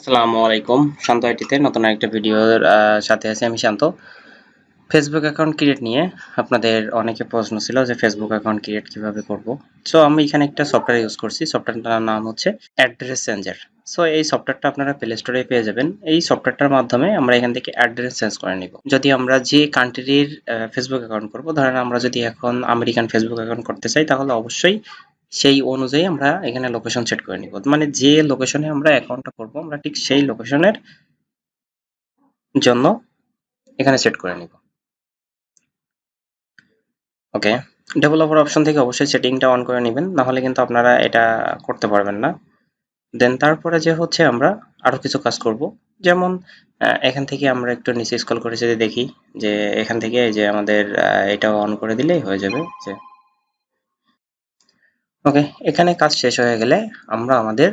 আসসালামু আলাইকুম। শান্ত আইটিতে নতুন একটা ভিডিওর সাথে আছি আমি শান্ত। ফেসবুক অ্যাকাউন্ট ক্রিয়েট নিয়ে আপনাদের অনেকে প্রশ্ন ছিল যে ফেসবুক অ্যাকাউন্ট ক্রিয়েট কীভাবে করব। সো আমি এখানে একটা সফটওয়্যার ইউজ করছি। সফটওয়্যারটার নাম হচ্ছে অ্যাড্রেস চেঞ্জার সো এই সফটওয়্যারটা আপনারা প্লে স্টোরে পেয়ে যাবেন। এই সফটওয়্যারটার মাধ্যমে আমরা এখান থেকে অ্যাড্রেস চেঞ্জ করে নিব। যদি আমরা যে কান্ট্রির ফেসবুক অ্যাকাউন্ট করব, ধরেন আমরা যদি এখন আমেরিকান ফেসবুক অ্যাকাউন্ট করতে চাই, তাহলে অবশ্যই সেই অনুযায়ী আমরা এখানে লোকেশন সেট করে নিব। মানে যে লোকেশনে আমরা অ্যাকাউন্টটা করব, আমরা ঠিক সেই লোকেশনের জন্য এখানে সেট করে নিব। ওকে ডেভেলপার অপশন থেকে অবশ্যই সেটিংটা অন করে নেবেন না হলে কিন্তু আপনারা এটা করতে পারবেন না। দেন তারপরে যে হচ্ছে আমরা আরও কিছু কাজ করব। যেমন এখান থেকে আমরা একটু নিচে স্ক্রল করে যদি দেখি যে এখান থেকে যে আমাদের এটা অন করে দিলেই হয়ে যাবে যে ওকে এখানে কাজ শেষ হয়ে গেলে আমরা আমাদের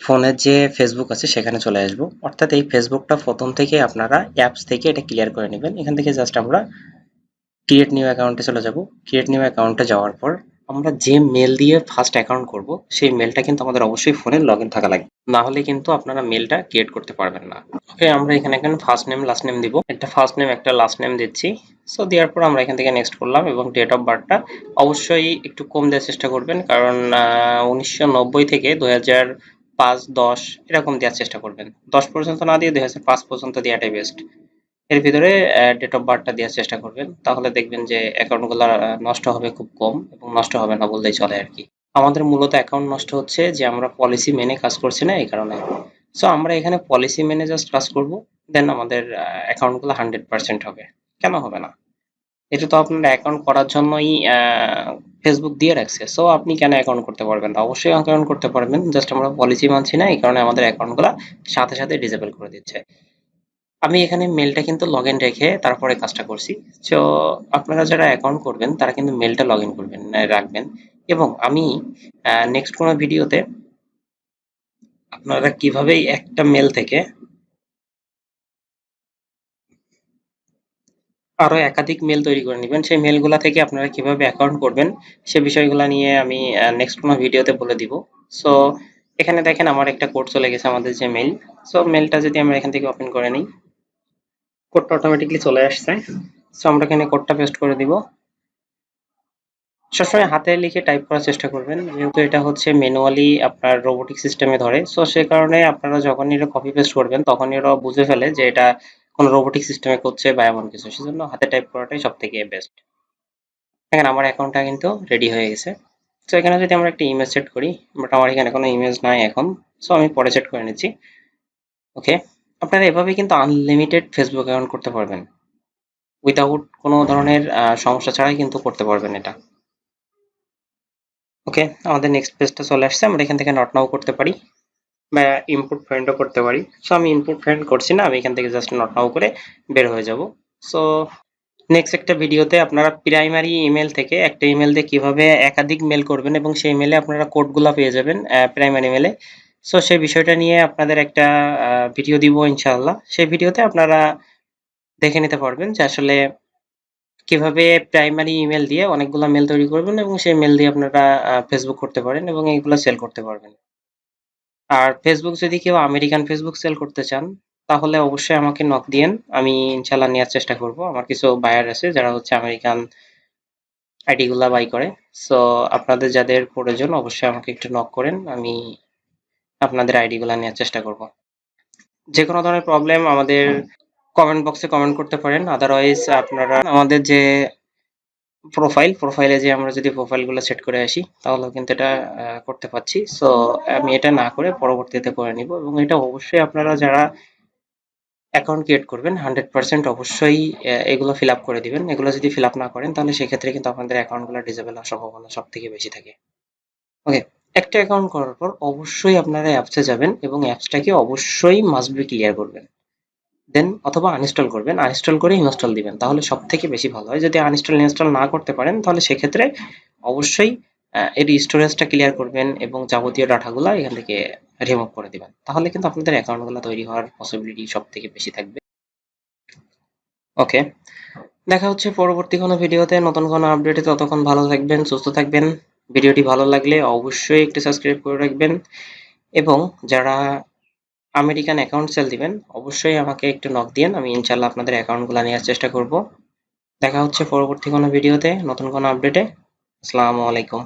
ফোনের যে ফেসবুক আছে সেখানে চলে আসব। অর্থাৎ এই ফেসবুকটা প্রথম থেকে আপনারা অ্যাপস থেকে এটা ক্লিয়ার করে নেবেন। এখান থেকে জাস্ট আমরা ক্রিয়েট নিউ অ্যাকাউন্টে চলে যাব। ক্রিয়েট নিউ অ্যাকাউন্টে যাওয়ার পর আমরা যে মেল দিয়ে ফার্স্ট অ্যাকাউন্ট করব, সেই মেলটা কিন্তু আমাদের অবশ্যই ফোনে লগ থাকা লাগবে। না হলে কিন্তু আপনারা মেলটা ক্রিয়েট করতে পারবেন না। ওকে আমরা এখানে এখানে ফার্স্ট নেম লাস্ট নেম দিব। একটা ফার্স্ট নেম একটা লাস্ট নেম দিচ্ছি। সো দেওয়ার পর আমরা এখান থেকে নেক্সট করলাম এবং ডেট অফ বার্থটা অবশ্যই একটু কম দেওয়ার চেষ্টা করবেন কারণ উনিশশো নব্বই থেকে হাজার পাঁচ, দশ এরকম দেওয়ার চেষ্টা করবেন। দশ পর্যন্ত না দিয়ে দুই পাঁচ পর্যন্ত দেওয়াটাই বেস্ট এর ভিতরে ডেট অফ বার্থটা দেওয়ার চেষ্টা করবেন। তাহলে দেখবেন যে অ্যাকাউন্টগুলো নষ্ট হবে খুব কম এবং নষ্ট হবে না বললেই চলে আর কি। আমাদের মূলত অ্যাকাউন্ট নষ্ট হচ্ছে যে আমরা পলিসি মেনে কাজ করছি না এই কারণে। সো আমরা এখানে পলিসি মেনে জাস্ট কাজ করব দেন আমাদের অ্যাকাউন্টগুলো হান্ড্রেড পার্সেন্ট হবে। কেন হবে না? এটা তো আপনার অ্যাকাউন্ট করার জন্যই ফেসবুক দিয়ে রাখছে। সো আপনি কেন অ্যাকাউন্ট করতে পারবেন না? অবশ্যই অ্যাকাউন্ট করতে পারবেন। জাস্ট আমরা পলিসি মানছি না, এই কারণে আমাদের অ্যাকাউন্টগুলো সাথে সাথে ডিসেবল করে দিচ্ছে। আমি এখানে মেলটা কিন্তু লগ ইন রেখে তারপরে কাজটা করছি। সো আপনারা যারা অ্যাকাউন্ট করবেন, তারা কিন্তু মেলটা লগ ইন করবেন, রাখবেন। এবং আমি নেক্সট কোনো ভিডিওতে আপনারা কীভাবে একটা মেল থেকে আরও একাধিক মেল তৈরি করে নেবেন, সেই মেলগুলা থেকে আপনারা কীভাবে অ্যাকাউন্ট করবেন, সে বিষয়গুলো নিয়ে আমি নেক্সট কোনো ভিডিওতে বলে দিব। সো এখানে দেখেন আমার একটা কোড চলে গেছে আমাদের যে মেল সো মেলটা যদি আমরা এখান থেকে ওপেন করে নিই কোডটা অটোমেটিকলি চলে আসছে। সো আমরা এখানে কোডটা পেস্ট করে দিব। সবসময় হাতে লিখে টাইপ করার চেষ্টা করবেন। যেহেতু এটা হচ্ছে ম্যানুয়ালি আপনার রোবোটিক সিস্টেমে ধরে। সো সে কারণে আপনারা যখন এটা কপি পেস্ট করবেন তখন এরা বুঝে ফেলে যে এটা কোনো রোবোটিক সিস্টেমে করছে বা এমন কিছু। সেজন্য হাতে টাইপ করাটাই সব থেকে বেস্ট দেখেন, আমার অ্যাকাউন্টটা কিন্তু রেডি হয়ে গেছে। সো এখানে যদি আমরা একটা ইমেজ সেট করি বাট আমার এখানে কোনো ইমেজ নাই এখন। সো আমি পরে সেট করে নিচ্ছি। ওকে আপনারা এভাবে কিন্তু আনলিমিটেড ফেসবুক অ্যাকাউন্ট করতে পারবেন। উইদাউট কোনো ধরনের সমস্যা ছাড়াই কিন্তু করতে পারবেন এটা। ওকে আমাদের নেক্সট পেজটা চলে আসছে, আমরা এখান থেকে নট নাও করতে পারি বা ইনপুট ফ্রেন্ডও করতে পারি। সো আমি ইনপুট ফ্রেন্ড করছি না, আমি এখান থেকে জাস্ট নট নাও করে বের হয়ে যাব। সো নেক্সট একটা ভিডিওতে আপনারা প্রাইমারি ইমেল থেকে একটা ইমেল দিয়ে কীভাবে একাধিক মেল করবেন এবং সেই ইমেলে আপনারা কোডগুলো পেয়ে যাবেন প্রাইমারি মেলে সো সেই বিষয়টা নিয়ে আপনাদের একটা ভিডিও দিব ইনশাআল্লাহ। সেই ভিডিওতে আপনারা দেখে নিতে পারবেন যে আসলে কীভাবে প্রাইমারি ইমেল দিয়ে অনেকগুলো মেল তৈরি করবেন এবং সেই মেল দিয়ে আপনারা ফেসবুক করতে পারেন এবং এইগুলো সেল করতে পারবেন। আর ফেসবুক যদি কেউ আমেরিকান ফেসবুক সেল করতে চান, তাহলে অবশ্যই আমাকে নক দিয়েন, আমি ইনশাল্লাহ নেওয়ার চেষ্টা করব। আমার কিছু বায়ার আছে যারা হচ্ছে আমেরিকান আইডি গুলা বাই করে। সো আপনাদের যাদের প্রয়োজন অবশ্যই আমাকে একটু নক করেন, আমি আপনাদের আইডি গুলা নেওয়ার চেষ্টা করব। যে কোনো ধরনের প্রবলেম আমাদের কমেন্ট বক্সে কমেন্ট করতে পারেন। আদারওয়াইজ আপনারা আমাদের যে প্রোফাইল প্রোফাইলে যে আমরা যদি প্রোফাইলগুলো সেট করে আসি, তাহলেও কিন্তু এটা করতে পারছি। সো আমি এটা না করে পরবর্তীতে করে নিব এবং এটা অবশ্যই আপনারা যারা অ্যাকাউন্ট ক্রিয়েট করবেন হান্ড্রেড পার্সেন্ট অবশ্যই এগুলো ফিল আপ করে দিবেন। এগুলো যদি ফিল আপ না করেন, তাহলে সেক্ষেত্রে কিন্তু আপনাদের অ্যাকাউন্টগুলো ডিসেবল হওয়ার সম্ভাবনা সব থেকে বেশি থাকে। ওকে একটা অ্যাকাউন্ট করার পর অবশ্যই আপনারা অ্যাপসে যাবেন এবং অ্যাপসটাকে অবশ্যই মাস্ট বি ক্লিয়ার করবেন। দেন অথবা আনইনস্টল করবেন। আনইনস্টল করে ইনস্টল দিবেন। তাহলে সব থেকে বেশি ভালো হয়। যদি আনইনস্টল ইনস্টল না করতে পারেন, তাহলে সেক্ষেত্রে অবশ্যই এর স্টোরেজটা ক্লিয়ার করবেন এবং যাবতীয় ডাটাগুলো এখান থেকে রিমুভ করে দিবেন। তাহলে কিন্তু আপনাদের অ্যাকাউন্টগুলো তৈরি হওয়ার পসিবিলিটি সব থেকে বেশি থাকবে। ওকে দেখা হচ্ছে পরবর্তী কোনো ভিডিওতে। নতুন কোনো আপডেটে ততক্ষণ ভালো থাকবেন, সুস্থ থাকবেন। ভিডিওটি ভালো লাগলে অবশ্যই একটু সাবস্ক্রাইব করে রাখবেন। এবং যারা আমেরিকান অ্যাকাউন্ট সেল দিবেন, অবশ্যই আমাকে একটু নক দিন আমি ইনশাল্লাহ আপনাদের অ্যাকাউন্টগুলো নেওয়ার চেষ্টা করব। দেখা হচ্ছে পরবর্তী কোনো ভিডিওতে নতুন কোনো আপডেটে আসসালামু আলাইকুম।